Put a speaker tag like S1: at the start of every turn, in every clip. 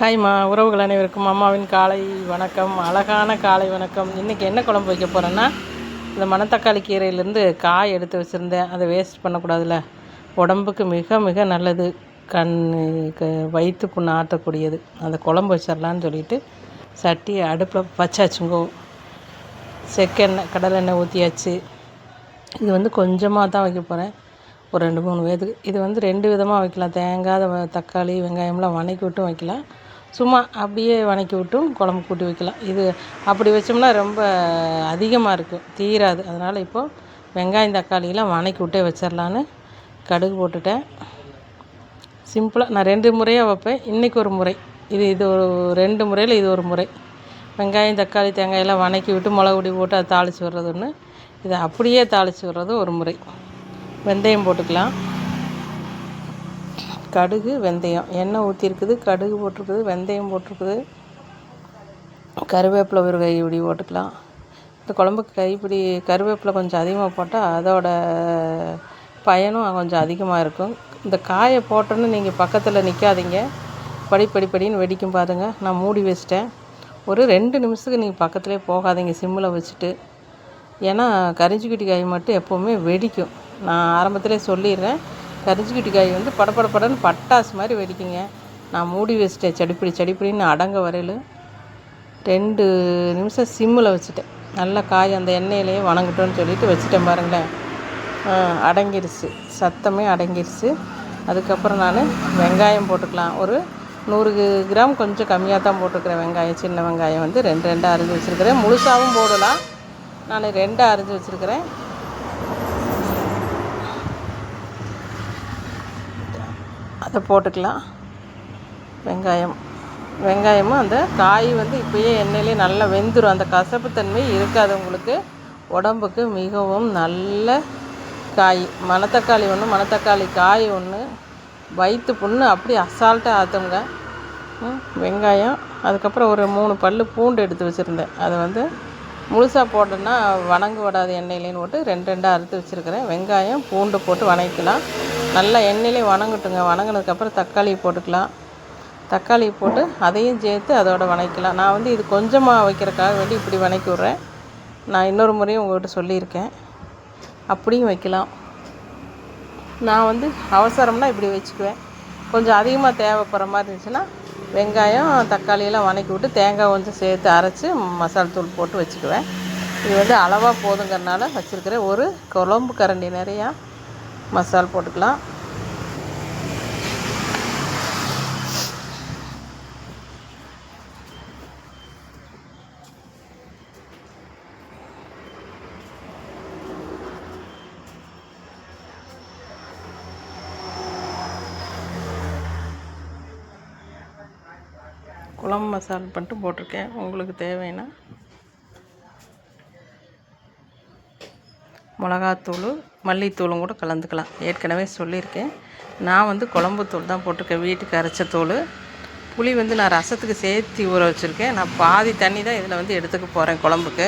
S1: ஹாய்மா உறவுகள் அனைவருக்கும் அம்மாவின் காலை வணக்கம். அழகான காலை வணக்கம். இன்றைக்கி என்ன குழம்பு வைக்க போகிறேன்னா இந்த மணத்தக்காளி கீரையிலேருந்து காய் எடுத்து வச்சுருந்தேன். அதை வேஸ்ட் பண்ணக்கூடாதுல்ல. உடம்புக்கு மிக மிக நல்லது. கண் க வயிற்று புண்ணு ஆற்றக்கூடியது அந்த குழம்பு வச்சிடலான்னு சொல்லிட்டு சட்டி அடுப்பில் வச்சாச்சுங்கோ. செக்கெண்ணெய் கடலெண்ணெய் ஊற்றியாச்சு இது வந்து கொஞ்சமாக தான் வைக்க போகிறேன் ஒரு ரெண்டு மூணு பேத்துக்கு இது வந்து ரெண்டு விதமாக வைக்கலாம். தேங்காய் வ- தக்காளி வெங்காயம்லாம் வணக்கி விட்டும் வைக்கலாம். சும்மா அப்படியே வணக்கி விட்டும் குழம்பு கூட்டி வைக்கலாம். இது அப்படி வச்சோம்னா ரொம்ப அதிகமாக இருக்கும். தீராது. அதனால் இப்போது வெங்காயம் தக்காளியெல்லாம் வணக்கி விட்டே வச்சிடலான்னு கடுகு போட்டுட்டேன். சிம்பிளாக நான் ரெண்டு முறையாக வைப்பேன். இன்றைக்கி ஒரு முறை. இது இது ஒரு ரெண்டு முறையில் இது ஒரு முறை. வெங்காயம் தக்காளி தேங்காயெல்லாம் வணக்கி விட்டு மிளகு பொடி போட்டு அதை தாளித்து விட்றது ஒன்று இதை அப்படியே தாளித்து விட்றது ஒரு முறை. வெந்தயம் போட்டுக்கலாம். கடுகு வெந்தயம். எண்ணெய் ஊற்றிருக்குது கடுகு போட்டிருக்குது வெந்தயம் போட்டிருக்குது. கருவேப்பிலை ஒரு கைப்பிடி போட்டுக்கலாம். இந்த குழம்புக்கு கைப்பிடி கருவேப்பிலை கொஞ்சம் அதிகமாக போட்டால் அதோட பயனும் கொஞ்சம் அதிகமாக இருக்கும். இந்த காயை போட்டோன்னு நீங்கள் பக்கத்தில் நிற்காதீங்க படிப்படிப்படின்னு படின்னு வெடிக்கும் பாருங்கள் நான் மூடி வச்சிட்டேன். ஒரு ரெண்டு நிமிஷத்துக்கு நீங்கள் பக்கத்துலேயே போகாதீங்க சிம்மில் வச்சுட்டு. ஏன்னா கரிஞ்சிக்குட்டி காய் மட்டும் எப்போவுமே வெடிக்கும். நான் ஆரம்பத்திலே சொல்லிடுறேன். கரிஞ்சிக்குட்டி காய் வந்து படபட படன்னு பட்டாசு மாதிரி வெடிக்குங்க. நான் மூடி வச்சிட்டேன். செடிப்பிடி செடிப்பிடின்னு அடங்க வரையில் ரெண்டு நிமிஷம் சிம்மில் வச்சுட்டேன். நல்லா காய் அந்த எண்ணெயிலேயே வணங்கட்டும்னு சொல்லிட்டு வச்சுட்டேன் பாருங்களேன். அடங்கிருச்சு. சத்தமே அடங்கிருச்சு. அதுக்கப்புறம் நான் வெங்காயம் போட்டுக்கலாம். ஒரு நூறு கிராம் கொஞ்சம் கம்மியாக தான் போட்டுக்கிறேன் வெங்காயம். சின்ன வெங்காயம் வந்து ரெண்டு ரெண்டாக அரிஞ்சு வச்சுருக்கிறேன். முழுசாகவும் போடலாம். நான் ரெண்டாக அரிஞ்சு வச்சுருக்கிறேன். அதை போட்டுக்கலாம். வெங்காயம். வெங்காயமும் அந்த காய் வந்து இப்போயே எண்ணெயிலே நல்லா வெந்துடும் அந்த கசப்புத்தன்மை இருக்காது உங்களுக்கு. உடம்புக்கு மிகவும் நல்ல காய். மணத்தக்காளி ஒன்று மணத்தக்காளி காய் ஒன்று வயிற்று புண்ணு அப்படி அசால்ட்டாக ஆற்றுங்க வெங்காயம். அதுக்கப்புறம் ஒரு மூணு பல் பூண்டு எடுத்து வச்சுருந்தேன். அதை வந்து முழுசாக போட்டோன்னா வணங்க விடாத எண்ணெயிலேன்னு போட்டு ரெண்டு ரெண்டாக அறுத்து வச்சுருக்கிறேன். வெங்காயம் பூண்டு போட்டு வணக்கிக்கலாம். நல்லா எண்ணெயிலே வணங்கட்டுங்க. வணங்கினதுக்கப்புறம் தக்காளி போட்டுக்கலாம். தக்காளி போட்டு அதையும் சேர்த்து அதோட வணக்கலாம் நான் வந்து இது கொஞ்சமாக வைக்கிறதுக்காக வேண்டி இப்படி வணக்கி விட்றேன். நான் இன்னொரு முறையும் உங்கள்கிட்ட சொல்லியிருக்கேன். அப்படியும் வைக்கலாம். நான் வந்து அவசரம்னா இப்படி வச்சுக்குவேன். கொஞ்சம் அதிகமாக தேவைப்படுற மாதிரி இருந்துச்சுன்னா வெங்காயம் தக்காளியெல்லாம் வதக்கி வணக்கி விட்டு தேங்காய் கொஞ்சம் சேர்த்து அரைச்சி மசாலா தூள் போட்டு வச்சுக்குவேன். இது வந்து அளவாக போதுங்கிறனால வச்சுருக்கிறேன் ஒரு குழம்பு கரண்டி நிறையா மசால் போட்டுக்கலாம். குழம்பு மசாலா பண்ணிட்டு போட்டிருக்கேன். உங்களுக்கு தேவைன்னா மிளகாத்தூள் மல்லித்தூளும் கூட கலந்துக்கலாம். ஏற்கனவே சொல்லியிருக்கேன். நான் வந்து குழம்புத்தூள் தான் போட்டிருக்கேன். வீட்டுக்கு அரைச்ச தூள். புளி வந்து நான் ரசத்துக்கு சேர்த்து ஊற வச்சுருக்கேன். நான் பாதி தண்ணி தான் இதில் வந்து எடுத்துக்க போகிறேன் குழம்புக்கு.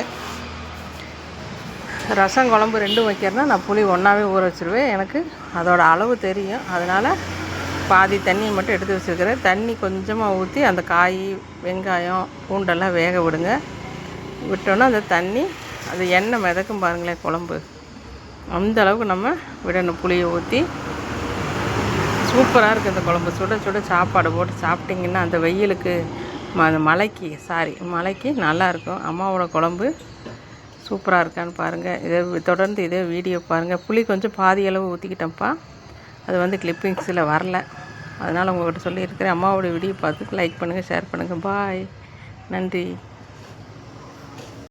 S1: ரசம் குழம்பு ரெண்டும் வைக்கிறேன்னா நான் புளி ஒன்றாவே ஊற வச்சுருவேன். எனக்கு அதோடய அளவு தெரியும். அதனால் பாதி தண்ணியை மட்டும் எடுத்து வச்சுருக்கிறேன். தண்ணி கொஞ்சமாக ஊற்றி அந்த காய் வெங்காயம் பூண்டெல்லாம் வேக விடுங்க. விட்டோன்னா அந்த தண்ணி அது எண்ணெய் மிதக்கும் பாருங்களேன் குழம்பு. அந்த அளவுக்கு நம்ம விடணும். புளியை ஊற்றி சூப்பராக இருக்குது இந்த குழம்பு. சுட சுட சாப்பாடு போட்டு சாப்பிட்டிங்கன்னா அந்த வெயிலுக்கு ம அந்த மலைக்கு சாரி மலைக்கு நல்லாயிருக்கும் அம்மாவோட குழம்பு சூப்பராக இருக்கான்னு பாருங்கள் இதே தொடர்ந்து இதே வீடியோ பாருங்கள் புளி கொஞ்சம் பாதி அளவு ஊற்றிக்கிட்டேன்ப்பா அது வந்து கிளிப்பிங்ஸில் வரல. அதனால் உங்கள்கிட்ட சொல்லியிருக்கிறேன். அம்மாவோடய வீடியோ பார்த்து லைக் பண்ணுங்கள் ஷேர் பண்ணுங்கள் பாய் நன்றி.